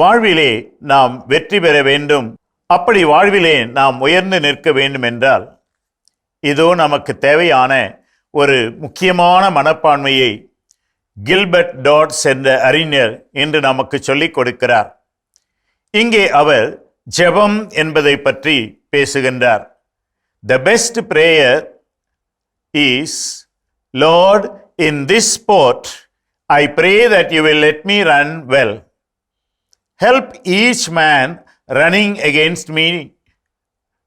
வாழ்விலே நாம் வெற்றி பெற வேண்டும். அப்படி வாழ்விலே நாம் உயர்ந்து நிற்க வேண்டும் என்றால் இதோ நமக்கு தேவையான ஒரு முக்கியமான மனப்பான்மையை கில்பர்ட் டாட்ஸ் என்ற அறிஞர் இன்று நமக்கு சொல்லிக் கொடுக்கிறார். இங்கே அவர் ஜெபம் என்பதை பற்றி பேசுகின்றார். The best prayer is Lord in this sport I pray that you will let me run well help each man running against me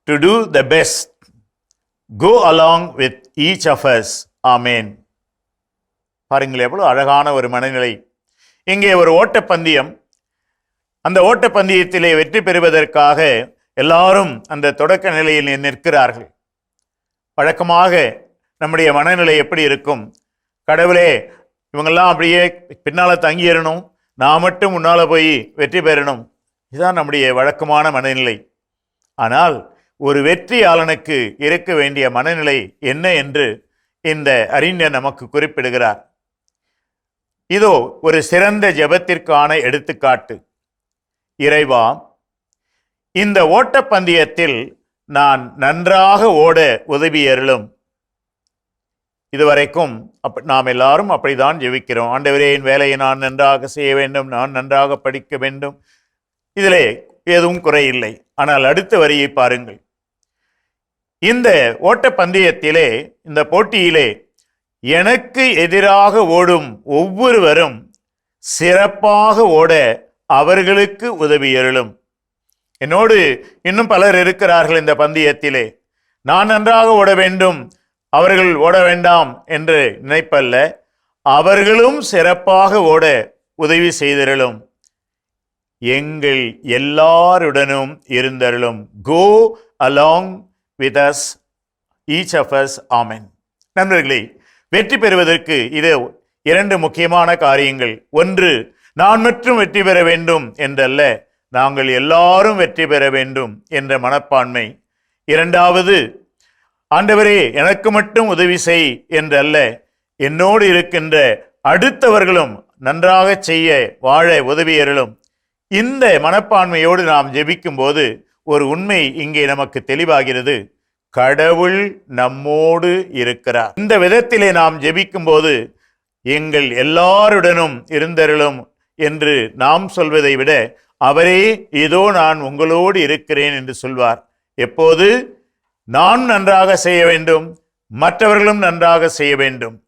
to do the best go along with each of us amen பாருங்கள் எவ்வளோ அழகான ஒரு மனநிலை. இங்கே ஒரு ஓட்டப்பந்தயம். அந்த ஓட்டப்பந்தயத்திலே வெற்றி பெறுவதற்காக எல்லாரும் அந்த தொடக்க நிலையில் நிற்கிறார்கள். வழக்கமாக நம்முடைய மனநிலை எப்படி இருக்கும்? கடவுளே இவங்கெல்லாம் அப்படியே பின்னால் தங்கிடணும் நான் மட்டும் முன்னால் போய் வெற்றி பெறணும். இதுதான் நம்முடைய வழக்கமான மனநிலை. ஆனால் ஒரு வெற்றியாளனுக்கு இருக்க வேண்டிய மனநிலை என்ன என்று இந்த அறிஞர் நமக்கு குறிப்பிடுகிறார். இதோ ஒரு சிறந்த ஜெபத்திற்கான எடுத்துக்காட்டு. இறைவா இந்த ஓட்டப்பந்தயத்தில் நான் நன்றாக ஓட உதவியருளும் இதுவரைக்கும் அப் நாம் எல்லாரும் அப்படிதான் ஜெபிக்கிறோம். ஆண்டவரே என் வேலையை நான் நன்றாக செய்ய வேண்டும். நான் நன்றாக படிக்க வேண்டும். இதிலே எதுவும் குறையில்லை. ஆனால் அடுத்த வரியை பாருங்கள். இந்த ஓட்டப்பந்தயத்திலே இந்த போட்டியிலே எனக்கு எதிராக ஓடும் ஒவ்வொருவரும் சிறப்பாக ஓட அவர்களுக்கு உதவியருளும் என்னோடு இன்னும் பலர் இருக்கிறார்கள் இந்த பந்தயத்திலே. நான் நன்றாக ஓட வேண்டும். அவர்கள் ஓட வேண்டாம் என்று நினைப்பல்ல. அவர்களும் சிறப்பாக ஓட உதவி செய்தருளும். எங்கள் எல்லாருடனும் இருந்தருளும். Go along with us each of us amen நண்பர்களே வெற்றி பெறுவதற்கு இது இரண்டு முக்கியமான காரியங்கள். ஒன்று நான் மட்டும் வெற்றி பெற வேண்டும் என்றல்ல நாங்கள் எல்லாரும் வெற்றி பெற வேண்டும் என்ற மனப்பான்மை. இரண்டாவது ஆண்டவரே எனக்கு மட்டும் உதவி செய் என்று அல்ல என்னோடு இருக்கின்ற அடுத்தவர்களும் நன்றாக செய்ய வாழ உதவியர்களும் இந்த மனப்பான்மையோடு நாம் ஜெபிக்கும் போது ஒரு உண்மை இங்கே நமக்கு தெளிவாகிறது. கடவுள் நம்மோடு இருக்கிறார். இந்த விதத்திலே நாம் ஜெபிக்கும் போது எங்கள் எல்லாருடனும் இருந்தருளும் என்று நாம் சொல்வதை விட அவரே இதோ நான் உங்களோடு இருக்கிறேன் என்று சொல்வார். எப்போது? நான் நன்றாக செய்ய வேண்டும் மற்றவர்களும் நன்றாக செய்ய வேண்டும்.